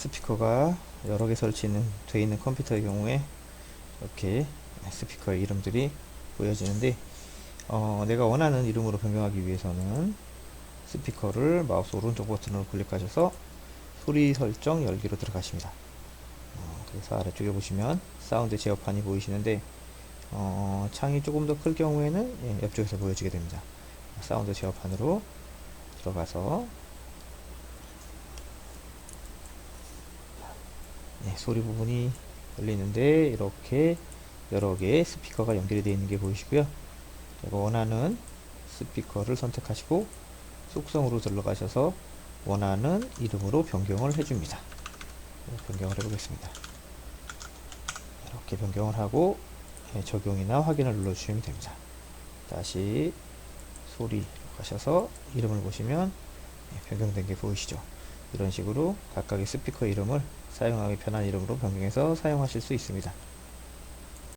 스피커가 여러 개 설치는 되어 있는 컴퓨터의 경우에 이렇게 스피커의 이름들이 보여지는데 어, 내가 원하는 이름으로 변경하기 위해서는 스피커를 마우스 오른쪽 버튼으로 클릭하셔서 소리 설정 열기로 들어가십니다. 어, 그래서 아래쪽에 보시면 사운드 제어판이 보이시는데 어, 창이 조금 더 클 경우에는 예, 옆쪽에서 보여지게 됩니다. 사운드 제어판으로 들어가서 네, 소리 부분이 열리는데 이렇게 여러 개의 스피커가 연결이 되어 있는 게 보이시고요. 제가 원하는 스피커를 선택하시고 속성으로 들어가셔서 원하는 이름으로 변경을 해줍니다. 네, 변경을 해보겠습니다. 이렇게 변경을 하고 네, 적용이나 확인을 눌러주시면 됩니다. 다시 소리 가셔서 이름을 보시면 네, 변경된 게 보이시죠? 이런 식으로 각각의 스피커 이름을 사용하기 편한 이름으로 변경해서 사용하실 수 있습니다.